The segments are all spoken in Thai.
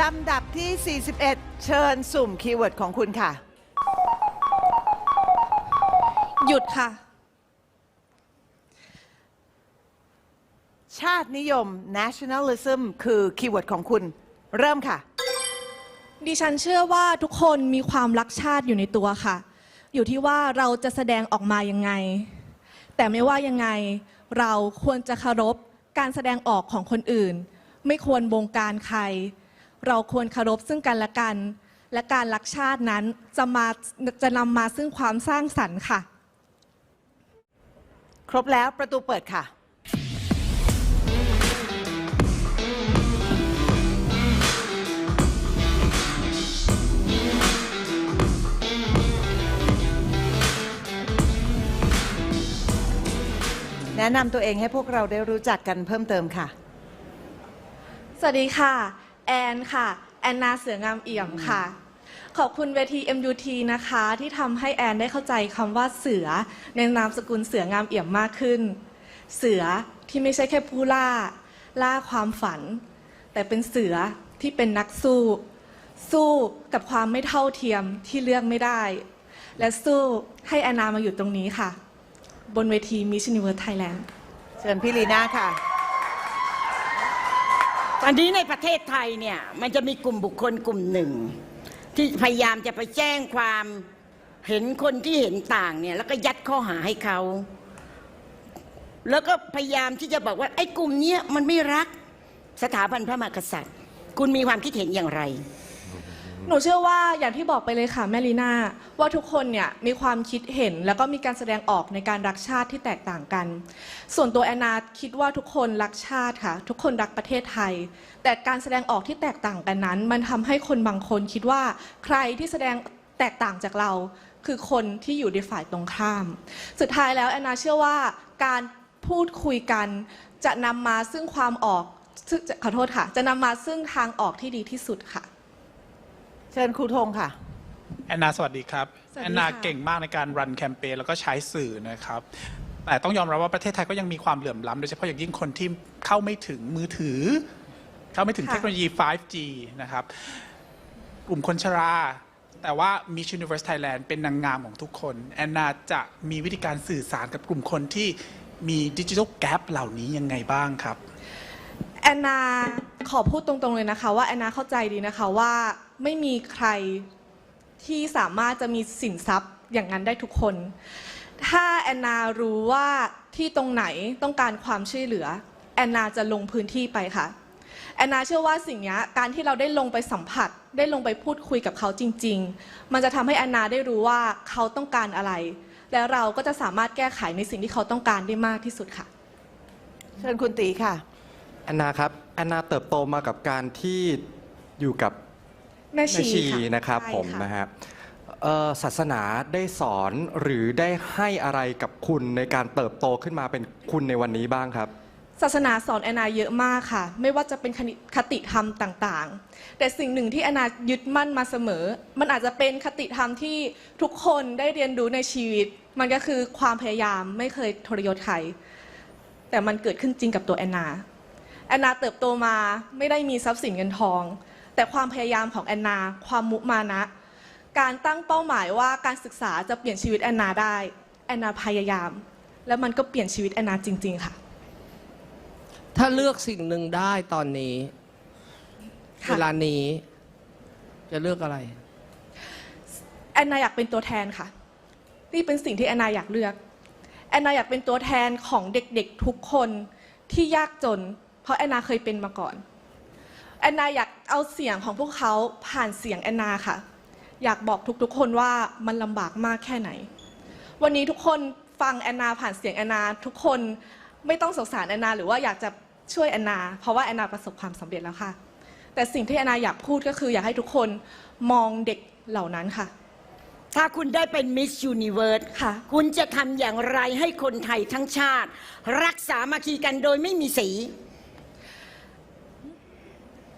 ลำดับที่ 41 เชิญสุ่มคีย์เวิร์ดของคุณค่ะ หยุดค่ะ ชาตินิยม nationalism คือคีย์เวิร์ดของคุณ เริ่มค่ะ ดิฉันเชื่อว่าทุกคนมีความรักชาติอยู่ในตัวค่ะ อยู่ที่ว่าเราจะแสดงออกมายังไง แต่ไม่ว่ายังไง เราควรจะเคารพการแสดงออกของคนอื่น ไม่ควรบงการใคร เราควรเคารพซึ่งกันและกัน และการรักชาตินั้นจะมาจะนำมาซึ่งความสร้างสรรค์ค่ะ ครบแล้วประตูเปิดค่ะแนะนำตัวเองให้พวกเราได้รู้จักกันเพิ่มเติมค่ะ สวัสดีค่ะ แอนค่ะ แอนนาเสืองามเอี่ยมค่ะ ขอบคุณเวที MUT นะคะ ที่ทำให้แอนได้เข้าใจคำว่าเสือ ในนามสกุลเสืองามเอี่ยมมากขึ้น เสือที่ไม่ใช่แค่ผู้ล่า ล่าความฝัน แต่เป็นเสือที่เป็นนักสู้ สู้กับความไม่เท่าเทียมที่เลือกไม่ได้ และสู้ให้แอนนามาอยู่ตรงนี้ค่ะ บนเวที Miss Universe Thailand เชิญพี่ลีน่าค่ะ อันนี้ในประเทศไทยเนี่ยมันจะมีกลุ่มบุคคลกลุ่มหนึ่ง ที่พยายามจะไปแจ้งความเห็นคนที่เห็นต่างเนี่ยแล้วก็ยัดข้อหาให้เขา แล้วก็พยายามที่จะบอกว่าไอ้กลุ่มเนี้ยมันไม่รักสถาบันพระมหากษัตริย์ คุณมีความคิดเห็นอย่างไร หนูเชื่อว่าอย่างที่บอกไปเลยค่ะแม่ลีน่าว่าทุกคนเนี่ยมีความคิดเห็นแล้วก็มีการแสดงออกในการรักชาติที่แตกต่างกัน ส่วนตัวแอนนาคิดว่าทุกคนรักชาติค่ะ ทุกคนรักประเทศไทย แต่การแสดงออกที่แตกต่างกันนั้น มันทำให้คนบางคนคิดว่าใครที่แสดงแตกต่างจากเรา คือคนที่อยู่ในฝ่ายตรงข้าม สุดท้ายแล้วแอนนาเชื่อว่าการพูดคุยกันจะนำมาซึ่งความออกขอโทษค่ะ จะนำมาซึ่งทางออกที่ดีที่สุดค่ะ เชิญครูธงค่ะ แอนนาสวัสดีครับ สวัสดีค่ะ แอนนาเก่งมากในการรันแคมเปญแล้วก็ใช้สื่อนะครับ แต่ต้องยอมรับว่าประเทศไทยก็ยังมีความเหลื่อมล้ำโดยเฉพาะอย่างยิ่งคนที่เข้าไม่ถึงมือถือ เข้าไม่ถึงเทคโนโลยี 5G นะครับ กลุ่มคนชรา แต่ว่า Miss Universe Thailand เป็นนางงามของทุกคน แอนนาจะมีวิธีการสื่อสารกับกลุ่มคนที่มีดิจิทัลแกรเหล่านี้ยังไงบ้างครับ แอนนาขอพูดตรงๆเลยนะคะ ว่าแอนนาเข้าใจดีนะคะว่าไม่มีใครที่สามารถจะมีสินทรัพย์อย่างนั้นได้ทุกคน ถ้าแอนนารู้ว่าที่ตรงไหนต้องการความช่วยเหลือ แอนนาจะลงพื้นที่ไปค่ะ แอนนาเชื่อว่าสิ่งนี้การที่เราได้ลงไปสัมผัส ได้ลงไปพูดคุยกับเขาจริง ๆ มันจะทำให้แอนนาได้รู้ว่าเขาต้องการอะไร แล้วเราก็จะสามารถแก้ไขในสิ่งที่เขาต้องการได้มากที่สุดค่ะ เชิญคุณตีค่ะ อนนาครับแอนนาเติบโตมากับการที่อยู่กับแม่แม่ชีชีค่ะนะครับใช่ผมค่ะ นะฮะเอ่อศาสนาได้สอนหรือได้ให้อะไรกับคุณในการเติบโตขึ้นมาเป็นคุณในวันนี้บ้างครับ ศาสนาสอนแอนนาเยอะมากค่ะ ไม่ว่าจะเป็นคณิคติธรรมต่างๆ แต่สิ่งหนึ่งที่แอนนายึดมั่นมาเสมอ มันอาจจะเป็นคติธรรมที่ทุกคนได้เรียนรู้ในชีวิต มันก็คือความพยายามไม่เคยทรยศใครแต่มันเกิดขึ้นจริงกับตัวแอนนา แอนนาเติบโตมาไม่ได้มีทรัพย์สินเงินทอง แต่ความพยายามของแอนนา ความมุมานะ การตั้งเป้าหมายว่าการศึกษาจะเปลี่ยนชีวิตแอนนาได้แอนนาพยายาม แล้วมันก็เปลี่ยนชีวิตแอนนาจริง ๆ ค่ะ ถ้าเลือกสิ่งหนึ่งได้ตอนนี้ ค่ะ เวลานี้ จะเลือกอะไร แอนนาอยากเป็นตัวแทนค่ะ นี่เป็นสิ่งที่แอนนาอยากเลือก แอนนาอยากเป็นตัวแทนของเด็กๆทุกคนที่ยากจนเพ ราะแอนนาเคยเป็นมาก่อน แอนนาอยากเอาเสียงของพวกเขาผ่านเสียงแอนนาค่ะ อยากบอกทุกๆ คนว่ามันลำบากมากแค่ไหน วันนี้ทุกคนฟังแอนนาผ่านเสียงแอนนาทุกคนไม่ต้องสงสารแอนนา หรือว่าอยากจะช่วยแอนนา เพราะว่าแอนนาประสบความสำเร็จแล้วค่ะ แต่สิ่งที่แอนนาอยากพูดก็คืออยากให้ทุกคนมองเด็กเหล่านั้นค่ะ ถ้าคุณได้เป็นมิส s u นิเวิร์สค่ะ คุณจะทำอย่างไรให้คนไทยทั้งชาติ รักษามาคีกันโดยไม่มีสี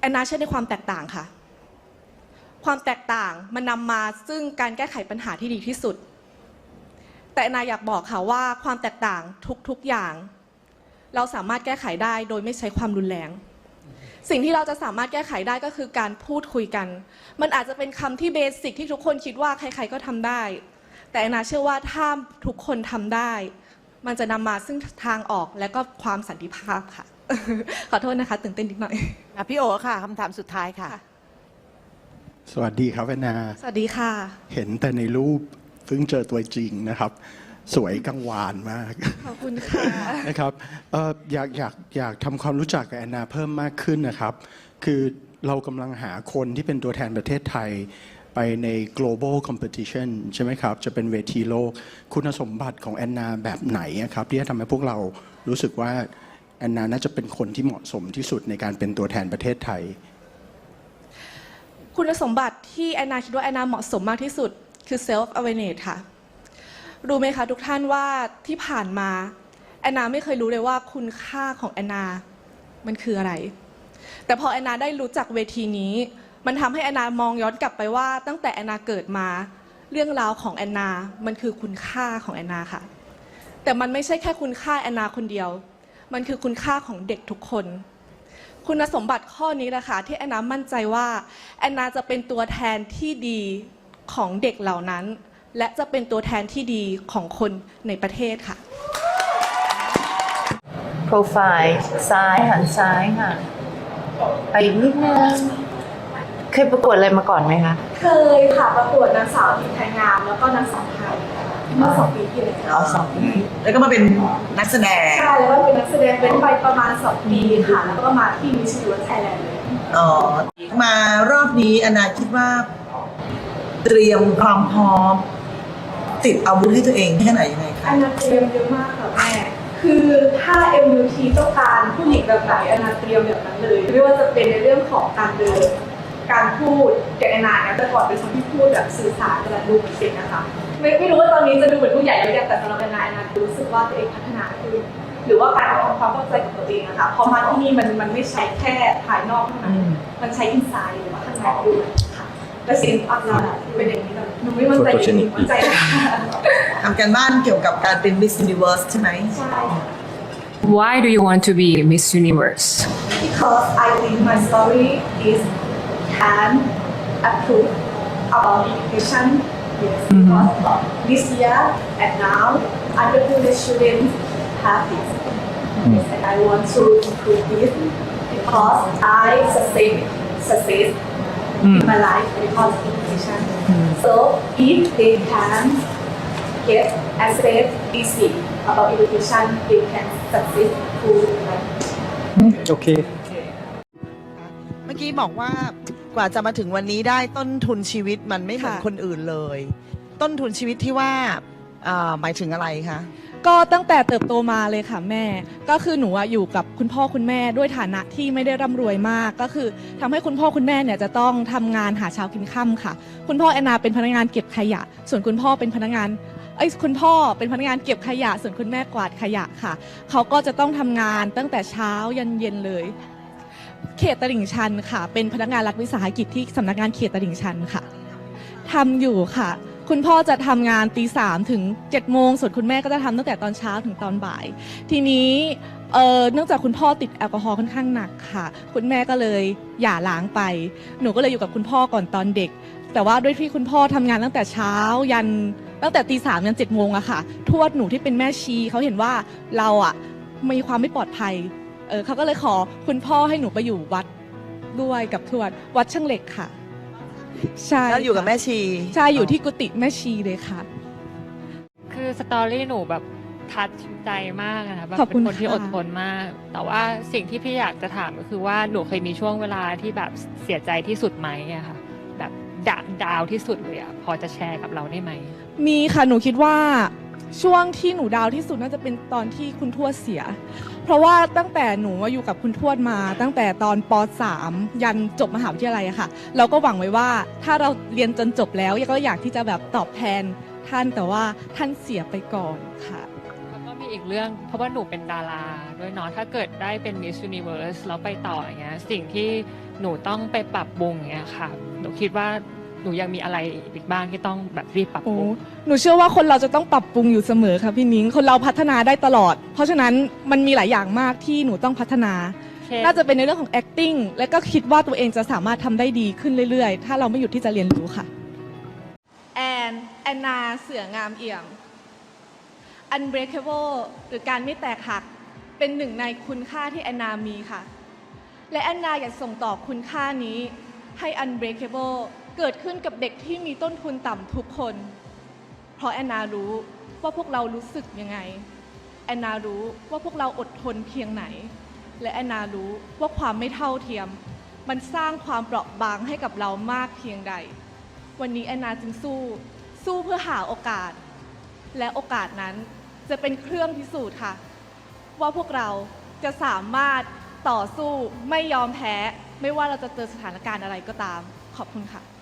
แอนนาเชื่อในความแตกต่างค่ะ ความแตกต่างมันนำมาซึ่งการแก้ไขปัญหาที่ดีที่สุด แต่แอนนาอยากบอกค่ะว่าความแตกต่างทุกๆอย่าง เราสามารถแก้ไขได้โดยไม่ใช้ความรุนแรง สิ่งที่เราจะสามารถแก้ไขได้ก็คือการพูดคุยกัน มันอาจจะเป็นคำที่เบสิกที่ทุกคนคิดว่าใคร ๆก็ทำได้ แต่แอนนาเชื่อว่าถ้าทุกคนทำได้ มันจะนำมาซึ่งทางออกและก็ความสันติภาพค่ะ ขอโทษนะคะ ตื่นเต้นนิดหน่อย อะพี่โอค่ะคำถามสุดท้ายค่ะ สวัสดีครับแอนนา สวัสดีค่ะ เห็นแต่ในรูปเพิ่งเจอตัวจริงนะครับ สวยกังวานมากขอบคุณค่ะ นะครับเอ่ออยากอยากอยากทำความรู้จักกับแอนนาเพิ่มมากขึ้นนะครับ คือเรากำลังหาคนที่เป็นตัวแทนประเทศไทย ไปใน global competition ใช่ไหมครับ จะเป็นเวทีโลก คุณสมบัติของแอนนาแบบไหนอะครับ ที่จะทำให้พวกเรารู้สึกว่า แอนนาน่าจะเป็นคนที่เหมาะสมที่สุดในการเป็นตัวแทนประเทศไทย คุณสมบัติที่แอนนาคิดว่าแอนนาเหมาะสมมากที่สุดคือ self awareness ค่ะ รู้ไหมคะทุกท่านว่าที่ผ่านมาแอนนาไม่เคยรู้เลยว่าคุณค่าของแอนนามันคืออะไร แต่พอแอนนาได้รู้จักเวทีนี้ มันทำให้แอนนามองย้อนกลับไปว่า ตั้งแต่แอนนาเกิดมา เรื่องราวของแอนนา มันคือคุณค่าของแอนนาค่ะ แต่มันไม่ใช่แค่คุณค่าแอนนาคนเดียว มันคือคุณค่าของเด็กทุกคน คุณสมบัติข้อนี้แหละค่ะที่แอนนามั่นใจว่าแอนนาจะเป็นตัวแทนที่ดีของเด็กเหล่านั้น และจะเป็นตัวแทนที่ดีของคนในประเทศค่ะ โปรไฟล์ซ้ายหันซ้ายค่ะไปอีกนิดนึงเคยประกวดอะไรมาก่อนไหมคะ เคยค่ะประกวดนางสาวหญิงไทยงามแล้วก็นางสาวไทยเมื่อสองปีที่แล้วเอาสองแล้วก็มาเป็นนักแสดง ใช่แล้วก็เป็นนักแสดงเป็นไปประมาณสองปีค่ะ แล้วก็มาที่มิส s ู n ไทยแลนด์เลยอ๋อมารอบนี้อนาคิดว่า เตรียมความพร้อม ติดอาวุธให้ตัวเองแค่ไหนยังไงคะอันนาเตรียมเยอะมากค่ะแม่คือถ้า MUT ต้องการผู้หญิงแบบไหนอันนาเตรียมแบบนั้นเลยไม่ว่าจะเป็นในเรื่องของการเดินการพูดอย่างแอนนาเนี่ยแต่ก่อนเป็นคนที่พูดแบบสื่อสารแบบดูเหมือนเด็กนะคะ ไม่ไม่รู้ว่าตอนนี้จะดูเหมือนผู้ใหญ่หรือยังแต่สำหรับแอนนาแอนนารู้สึกว่าตัวเองพัฒนาขึ้นหรือว่าการทำความเข้าใจกับตัวเองนะคะพอมาที่นี่มันมันไม่ใช่แค่ภายนอกเท่านั้น มันใช้อินไซด์หรือว่าข้างในด้วยค่ะและสิ่งที่อัพเราเป็นอย่างนี้แบบหนูไม่มั่นใจจริงๆมั่นใจค่ะทำการบ้านเกี่ยวกับการเป็น Miss Universe ใช่ไหมใช่ค่ะ Why do you want to be Miss Universe? because I think my story is can approve about education. Yes, because this year and now underprivileged students have this. Yes, and I want to improve this because I sustain success in my life because of education. So if they can get access easy about education, they can succeed through life. โอเค เมื่อกี้บอกว่า กว่าจะมาถึงวันนี้ได้ต้นทุนชีวิตมันไม่เหมือนค่ะ คนอื่นเลย ต้นทุนชีวิตที่ว่าอ่าหมายถึงอะไรคะ ก็ตั้งแต่เติบโตมาเลยค่ะแม่ ก็คือหนูอะอยู่กับคุณพ่อคุณแม่ด้วยฐานะที่ไม่ได้ร่ำรวยมาก ก็คือทำให้คุณพ่อคุณแม่เนี่ยจะต้องทำงานหาเช้ากินค่ำค่ะ คุณพ่อแอนนาเป็นพนักงานเก็บขยะ ส่วนคุณพ่อเป็นพนักงานเอ้ยคุณพ่อเป็นพนักงานเก็บขยะ ส่วนคุณแม่กวาดขยะค่ะ เขาก็จะต้องทำงานตั้งแต่เช้ายันเย็นเลย เขตตลิ่งชันค่ะ เป็นพนักงานรัฐวิสาหกิจที่สำนักงานเขตตลิ่งชันค่ะทำอยู่ค่ะ คุณพ่อจะทำงานตีสามถึง7จ็ดโมงส่วนคุณแม่ก็จะทำตั้งแต่ตอนเช้าถึงตอนบ่าย ทีนี้เออเนื่องจากคุณพ่อติดแอลกอฮอล์ค่อนข้างหนักค่ะ คุณแม่ก็เลยหย่าล้างไป หนูก็เลยอยู่กับคุณพ่อก่อนตอนเด็ก แต่ว่าด้วยที่คุณพ่อทำงานตั้งแต่เช้ายันตั้งแต่ตีสามยันเจ็ดโมงอะค่ะ ทวดหนูที่เป็นแม่ชีเขาเห็นว่าเราอะมีความไม่ปลอดภัย เออเขาก็เลยขอคุณพ่อให้หนูไปอยู่วัดด้วยกับทวดวัดช่างเหล็กค่ะใช่แล้วอยู่กับค่ะแม่ชี ใช่อยู่ที่กุฏิแม่ชีเลยค่ะ คือสตอรี่หนูแบบทัดใจมากอะนะแบบขอบคุเป็ณนคนที่ค่ะอดทนมาก แต่ว่าสิ่งที่พี่อยากจะถามก็คือว่าหนูเคยมีช่วงเวลาที่แบบเสียใจที่สุดไหมอะค่ะแบบดาดาวที่สุดเลยอะพอจะแชร์กับเราได้ไหมมีค่ะหนูคิดว่า ช่วงที่หนูดาวที่สุดน่าจะเป็นตอนที่คุณทวดเสีย เพราะว่าตั้งแต่หนูมาอยู่กับคุณทวดมา ตั้งแต่ตอนป .3 ยันจบมหาวิทยาลัยอะค่ะ เราก็หวังไว้ว่าถ้าเราเรียนจนจบแล้วก็อยากที่จะแบบตอบแทนท่านแต่ว่าท่านเสียไปก่อนค่ะ แล้วก็มีอีกเรื่องเพราะว่าหนูเป็นดาราด้วยเนาะถ้าเกิดได้เป็น Miss Universe แล้วไปต่ออย่างเงี้ยสิ่งที่หนูต้องไปปรับปรุงอย่างเงี้ยค่ะ หนูคิดว่า หนูยังมีอะไรอีกบ้างที่ต้องแบบรีบปรับโอ้ปรุง หนูเชื่อว่าคนเราจะต้องปรับปรุงอยู่เสมอค่ะพี่นิ้ง คนเราพัฒนาได้ตลอด เพราะฉะนั้นมันมีหลายอย่างมากที่หนูต้องพัฒนา เช่นน่าจะเป็นในเรื่องของ acting และก็คิดว่าตัวเองจะสามารถทำได้ดีขึ้นเรื่อยๆ ถ้าเราไม่หยุดที่จะเรียนรู้ค่ะ แอนแอนนาเสืองามเอี่ยม unbreakable หรือการไม่แตกหัก เป็นหนึ่งในคุณค่าที่แอนนามีค่ะ และแอนนาอยากส่งต่อคุณค่านี้ให้ unbreakable เกิดขึ้นกับเด็กที่มีต้นทุนต่ำทุกคน เพราะแอนนารู้ว่าพวกเรารู้สึกยังไง แอนนารู้ว่าพวกเราอดทนเพียงไหน และแอนนารู้ว่าความไม่เท่าเทียม มันสร้างความเปราะบางให้กับเรามากเพียงใด วันนี้แอนนาจึงสู้ สู้เพื่อหาโอกาส และโอกาสนั้นจะเป็นเครื่องพิสูจน์ค่ะ ว่าพวกเราจะสามารถต่อสู้ไม่ยอมแพ้ ไม่ว่าเราจะเจอสถานการณ์อะไรก็ตาม ขอบคุณค่ะ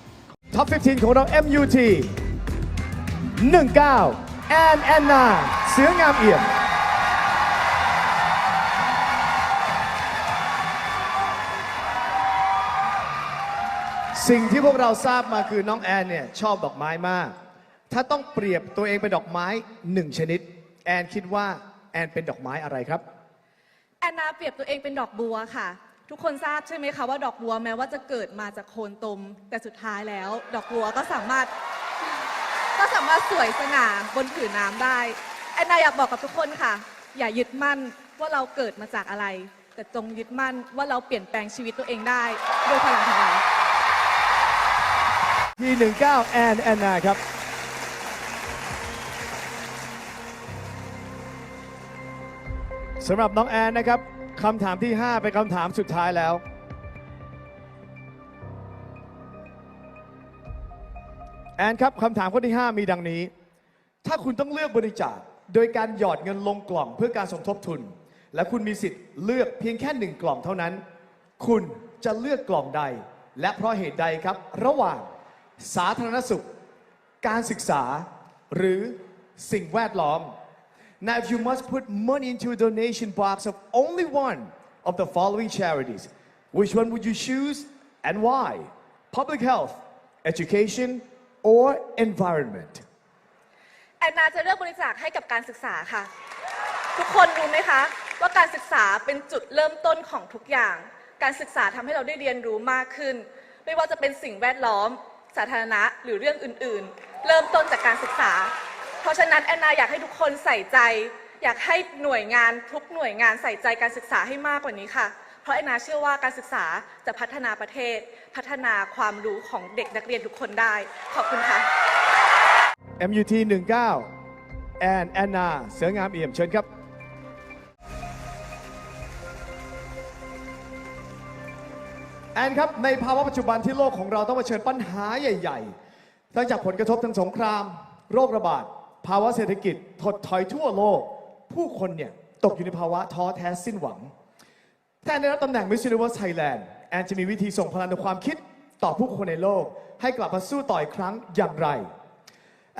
ท็อป 15 ของเรา MUT 19 แอนแอนนา เสืองามเอี่ยม สิ่งที่พวกเราทราบมาคือน้องแอนเนี่ยชอบดอกไม้มาก ถ้าต้องเปรียบตัวเองเป็นดอกไม้หนึ่งชนิด แอนคิดว่าแอนเป็นดอกไม้อะไรครับ แอนนาเปรียบตัวเองเป็นดอกบัวค่ะ ทุกคนทราบใช่ไหมคะว่าดอกบัวแม้ว่าจะเกิดมาจากโคนตม แต่สุดท้ายแล้ว ดอกบัวก็สามารถ ก็สามารถสวยสง่าบนผืนน้ำได้แอนนาอยากบอกกับทุกคนค่ะ อย่ายึดมั่นว่าเราเกิดมาจากอะไร แต่จงยึดมั่นว่าเราเปลี่ยนแปลงชีวิตตัวเองได้ด้วยพลังของเรา ที่19แอนแอนนาครับ สำหรับน้องแอนนะครับ คำถามที่ 5 เป็นคำถามสุดท้ายแล้ว แอนครับคำถามข้อที่ 5 มีดังนี้ ถ้าคุณต้องเลือกบริจาคโดยการหยอดเงินลงกล่องเพื่อการสมทบทุน และคุณมีสิทธิ์เลือกเพียงแค่หนึ่งกล่องเท่านั้น คุณจะเลือกกล่องใด และเพราะเหตุใดครับ ระหว่างสาธารณสุข การศึกษา หรือสิ่งแวดล้อม Now, if you must put money into a donation box of only one of the following charities, which one would you choose and why? Public health, education, or environment? แอนนาจะเลือกบริจาคให้กับการศึกษาค่ะ ทุกคนรู้ไหมคะว่าการศึกษาเป็นจุดเริ่มต้นของทุกอย่าง การศึกษาทำให้เราได้เรียนรู้มากขึ้น ไม่ว่าจะเป็นสิ่งแวดล้อม สาธารณะหรือเรื่องอื่น ๆ เริ่มต้นจากการศึกษา เพราะฉะนั้นแอนนาอยากให้ทุกคนใส่ใจ อยากให้หน่วยงานทุกหน่วยงานใส่ใจการศึกษาให้มากกว่านี้ค่ะ เพราะแอนนาเชื่อว่าการศึกษาจะพัฒนาประเทศ พัฒนาความรู้ของเด็กนักเรียนทุกคนได้ ขอบคุณค่ะ MUT 19แอนแอนนาเสืองามเอี่ยมเชิญครับแอนครับ ในภาวะปัจจุบันที่โลกของเราต้องเผชิญปัญหาใหญ่ๆตั้งจากผลกระทบทางสงคราม โรคระบาด ภาวะเศรษฐกิจถดถอยทั่วโลก ผู้คนเนี่ยตกอยู่ในภาวะท้อแท้สิ้นหวังแทนได้รับตำแหน่ง Miss Universe Thailand แอนจะมีวิธีส่งพลังในความคิดต่อผู้คนในโลก ให้กลับมาสู้ต่ออีกครั้งอย่างไร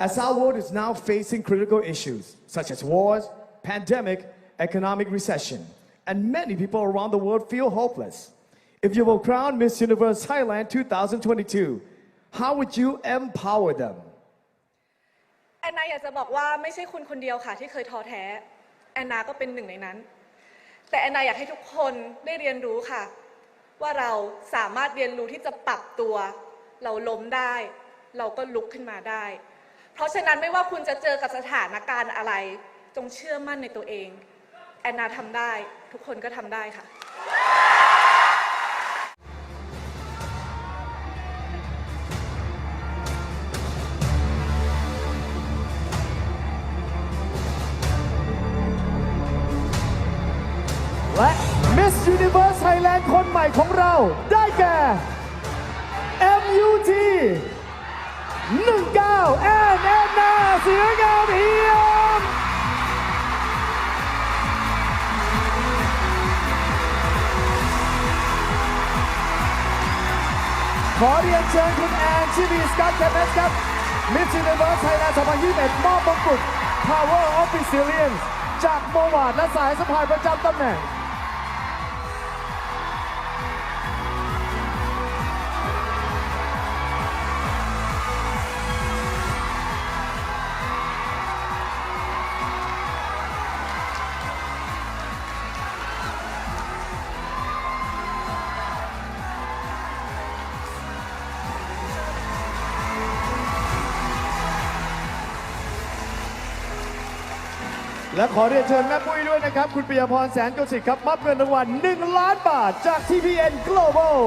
As our world is now facing critical issues such as wars, pandemic, economic recession, and many people around the world feel hopeless. If you were crowned Miss Universe Thailand 2022, how would you empower them? อยากจะบอกว่าไม่ใช่คุณคนเดียวค่ะ ที่เคยท้อแท้ แอนนาก็เป็นหนึ่งในนั้น แต่แอนนาอยากให้ทุกคนได้เรียนรู้ค่ะ ว่าเราสามารถเรียนรู้ที่จะปรับตัว เราล้มได้ เราก็ลุกขึ้นมาได้ เพราะฉะนั้นไม่ว่าคุณจะเจอกับสถานการณ์อะไร จงเชื่อมั่นในตัวเอง แอนนาทำได้ ทุกคนก็ทำได้ค่ะ Universe Thailand คนใหม่ของเรา ได้แก่ MUT 19แอนแอนนาเสืองามเอี่ยมขอเรียนเชิญคุณแอนชิลีสกัตแคมเนสครับ Miss Universe Thailand 2021มอบมงกุฎ Power of Resilience จากโมวาดและสายสะพายประจำตำแหน่ง และขอเรียนเชิญแม่ปุ้ยด้วยนะครับ คุณปิยพรแสนโกสิทธิ์ครับมอบเงินรางวัล1ล้านบาทจาก TPN Global